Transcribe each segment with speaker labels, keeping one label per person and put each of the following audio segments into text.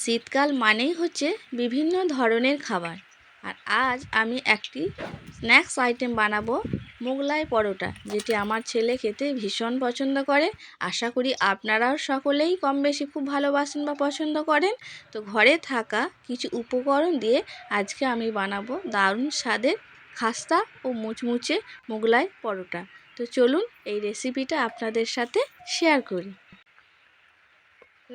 Speaker 1: শীতকাল মানেই হচ্ছে বিভিন্ন ধরনের খাবার। আর আজ আমি একটি স্ন্যাক্স আইটেম বানাবো মোগলাই পরোটা, যেটি আমার ছেলে খেতে ভীষণ পছন্দ করে। আশা করি আপনারাও সকলেই কম বেশি খুব ভালোবাসেন বা পছন্দ করেন। তো ঘরে থাকা কিছু উপকরণ দিয়ে আজকে আমি বানাবো দারুণ স্বাদের খাস্তা ও মুচমুচে মোগলাই পরোটা। তো চলুন এই রেসিপিটা আপনাদের সাথে শেয়ার করি।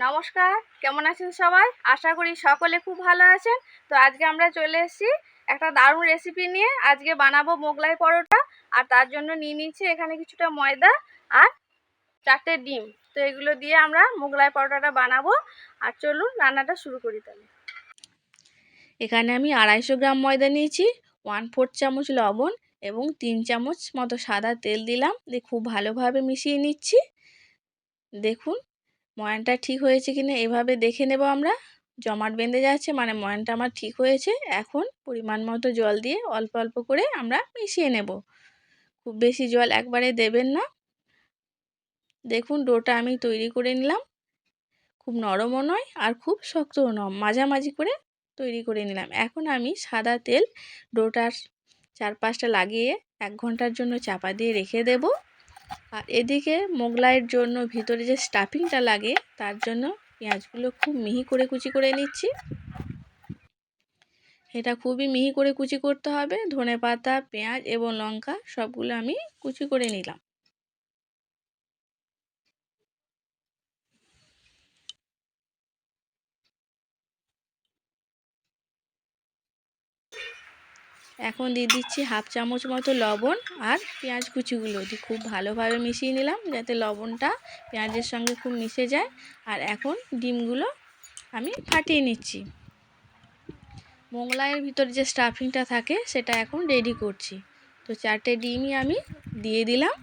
Speaker 2: নমস্কার, কেমন আছেন সবাই? আশা করি সকলে খুব ভালো আছেন। তো আজকে আমরা চলে এসেছি একটা দারুণ রেসিপি নিয়ে। আজকে বানাবো মোগলাই পরোটা, আর তার জন্য নিয়ে নিচ্ছি এখানে কিছুটা ময়দা আর চারটে ডিম। তো এগুলো দিয়ে আমরা মোগলাই পরোটাটা বানাবো। আর চলুন রান্নাটা শুরু করি তাহলে।
Speaker 1: এখানে আমি আড়াইশো গ্রাম ময়দা নিয়েছি, ওয়ান ফোর্থ চামচ লবণ এবং তিন চামচ মতো সাদা তেল দিলাম। দিয়ে খুব ভালোভাবে মিশিয়ে নিচ্ছি। দেখুন ময়ানটা ঠিক হয়েছে কিনা এভাবে দেখে নেব আমরা। জমাট বেঁধে যাচ্ছে মানে ময়ানটা আমার ঠিক হয়েছে। এখন পরিমাণ মতো জল দিয়ে অল্প অল্প করে আমরা মিশিয়ে নেব। খুব বেশি জল একবারে দেবেন না। দেখুন ডোটা আমি তৈরি করে নিলাম। খুব নরমও নয় আর খুব শক্তও নয়, মাঝামাঝি করে তৈরি করে নিলাম। এখন আমি সাদা তেল ডোটার চারপাশটা লাগিয়ে এক ঘণ্টার জন্য চাপা দিয়ে রেখে দেব। আর এদিকে মোগলাইয়ের জন্য ভিতরে যে স্টাফিংটা লাগে, তার জন্য পেঁয়াজগুলো খুব মিহি করে কুচি করে নিচ্ছি। এটা খুবই মিহি করে কুচি করতে হবে। ধনে পাতা পেঁয়াজ এবং লঙ্কা সবগুলো আমি কুচি করে নিলাম। এখন দিয়ে দিচ্ছি হাফ চামচ মতো লবণ আর পেঁয়াজ কুচিগুলো দিয়ে খুব ভালোভাবে মিশিয়ে নিলাম যাতে লবণটা পেঁয়াজের সঙ্গে খুব মিশে যায়। আর এখন ডিমগুলো আমি ফাটিয়ে নিচ্ছি। মোগলাইয়ের ভিতর যে স্টাফিংটা থাকে সেটা এখন রেডি করছি। তো চারটে ডিমই আমি দিয়ে দিলাম।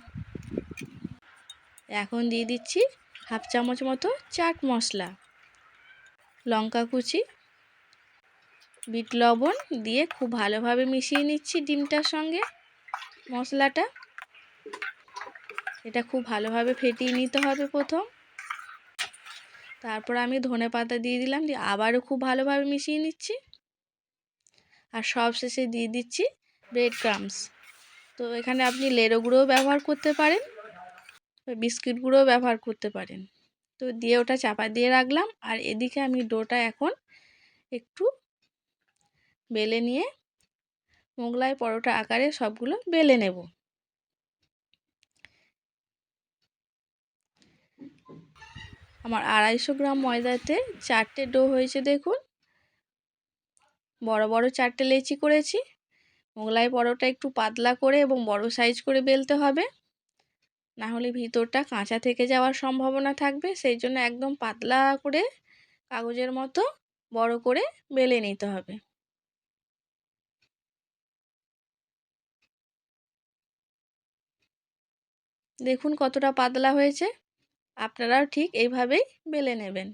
Speaker 1: এখন দিয়ে দিচ্ছি হাফ চামচ মতো চাট মশলা, লঙ্কা কুচি বিট লবণ দিয়ে খুব ভালোভাবে মিশিয়ে নিচ্ছি ডিমটার সঙ্গে মশলাটা। এটা খুব ভালোভাবে ফেটিয়ে নিতে হবে প্রথম। তারপর আমি ধনে পাতা দিয়ে দিলাম, দিয়ে আবারও খুব ভালোভাবে মিশিয়ে নিচ্ছি। আর সব শেষে দিয়ে দিচ্ছি ব্রেড ক্রামস তো এখানে আপনি লেরো গুঁড়োও ব্যবহার করতে পারেন বিস্কিট গুঁড়োও ব্যবহার করতে পারেন। তো দিয়ে ওটা চাপা দিয়ে রাখলাম, আর এদিকে আমি ডোটা এখন একটু বেলে নিয়ে মোগলাই পরোটা আকারে সবগুলো বেলে নেব। আমার আড়াইশো গ্রাম ময়দাতে চারটে ডো হয়েছে দেখুন। বড় বড় চারটে লেচি করেছি। মোগলাই পরোটা একটু পাতলা করে এবং বড় সাইজ করে বেলতে হবে। না হলে ভিতরটা কাঁচা থেকে যাওয়ার সম্ভাবনা থাকবে। সেই জন্য একদম পাতলা করে কাগজের মতো বড় করে বেলে নিতে হবে। দেখুন কতটা পাতলা হয়েছে। আপনারাও ঠিক এইভাবেই বেলে নেবেন।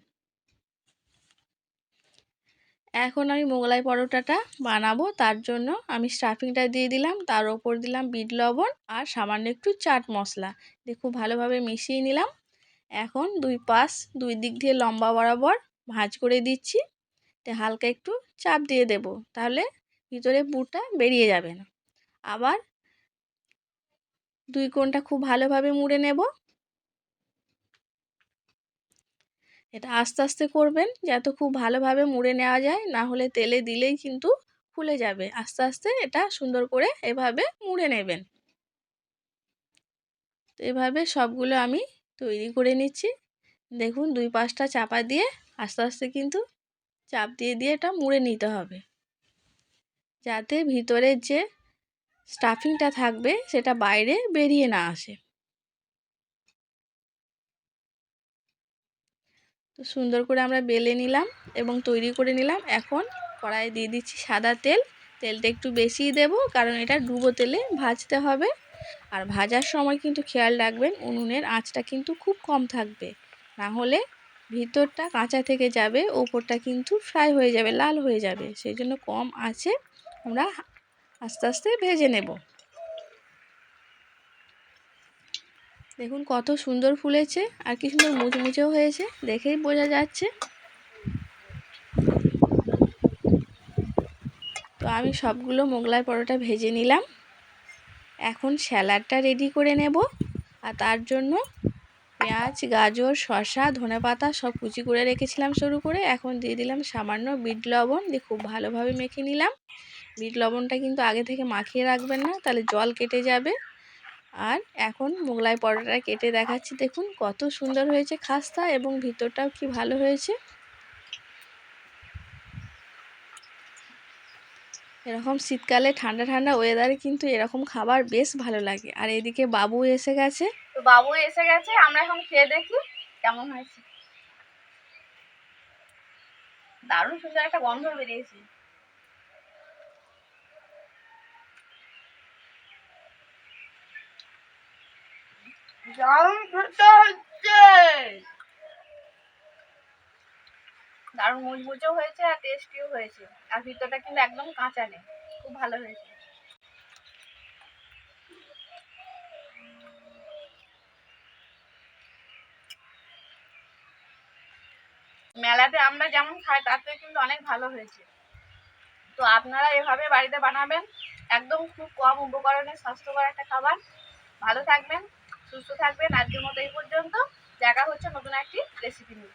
Speaker 1: এখন আমি মোগলাই পরোটাটা বানাবো, তার জন্য আমি স্টাফিংটা দিয়ে দিলাম, তার ওপর দিলাম বিট লবণ আর সামান্য একটু চাট মশলা। দিয়ে খুব ভালোভাবে মিশিয়ে নিলাম। এখন দুই পাশ দুই দিক দিয়ে লম্বা বরাবর ভাঁজ করে দিচ্ছি। হালকা একটু চাপ দিয়ে দেব, তাহলে ভিতরে পুরটা বেরিয়ে যাবে না। আবার দুই কোণটা খুব ভালোভাবে মুড়ে নেব। এটা আস্তে আস্তে করবেন যাতে খুব ভালোভাবে মুড়ে নেওয়া যায়, না হলে তেলে দিলেই কিন্তু ফুলে যাবে। আস্তে আস্তে এটা সুন্দর করে এভাবে মুড়ে নেবেন। তো এভাবে সবগুলো আমি তৈরি করে নিচ্ছি। দেখুন দুই পাশটা চাপা দিয়ে আস্তে আস্তে কিন্তু চাপ দিয়ে দিয়ে এটা মুড়ে নিতে হবে। যাতে ভিতরের যে স্টাফিংটা থাকবে, সেটা বাইরে বেরিয়ে না আসে। তো সুন্দর করে আমরা বেলে নিলাম এবং তৈরি করে নিলাম। এখন কড়াইয়ে দিয়ে দিচ্ছি সাদা তেল। তেলটা একটু বেশিই দেব, কারণ এটা ডুবো তেলে ভাজতে হবে। আর ভাজার সময় কিন্তু খেয়াল রাখবেন, উনুনের আঁচটা কিন্তু খুব কম থাকবে। না হলে ভিতরটা কাঁচা থেকে যাবে, ওপরটা কিন্তু ফ্রাই হয়ে যাবে, লাল হয়ে যাবে। সেই জন্য কম আছে, আমরা আস্তে আস্তে ভেজে নেব। দেখুন কত সুন্দর ফুলেছে, আর কি সুন্দর মুচমুচেও হয়েছে, দেখেই বোঝা যাচ্ছে। তো আমি সবগুলো মোগলাই পরোটা ভেজে নিলাম। এখন স্যালাডটা রেডি করে নেব, আর তার জন্য পেঁয়াজ, গাজর, শসা ধনে পাতা সব কুচি করে রেখেছিলাম শুরু করে। এখন দিয়ে দিলাম সামান্য বিট লবণ, দিয়ে খুব ভালোভাবে মেখে নিলাম। বিট লবণটা কিন্তু আগে থেকে মাখিয়ে রাখবেন না, তাহলে জল কেটে যাবে। আর এখন মোগলাই পরোটাটা কেটে দেখাচ্ছি, দেখুন কত সুন্দর হয়েছে খাস্তা এবং ভিতরটাও কি ভালো হয়েছে। এরকম শীতকালে ঠান্ডা ঠান্ডা ওয়েদারে কিন্তু এরকম খাবার বেশ ভালো লাগে। আর এদিকে বাবু এসে গেছে।
Speaker 2: বাবু এসে গেছে, আমরা এখন খেয়ে দেখি কেমন হয়েছে। দারুণ সুন্দর একটা গন্ধ বেরিয়েছে। দারুণ খেতে হচ্ছে দারুণ মুচমুচেও হয়েছে আর টেস্টিও হয়েছে। আর ভিতরটা কিন্তু একদম কাঁচা নেই। খুব ভালো হয়েছে। মেলাতে আমরা যেমন খাই তার থেকে কিন্তু অনেক ভালো হয়েছে। তো আপনারা এভাবে বাড়িতে বানাবেন। একদম খুব কম উপকরণে স্বাস্থ্যকর একটা খাবার। ভালো থাকবেন। সুস্থ থাকবেন আজকের মতো এই পর্যন্ত। দেখা হচ্ছে নতুন একটি রেসিপি নিয়ে।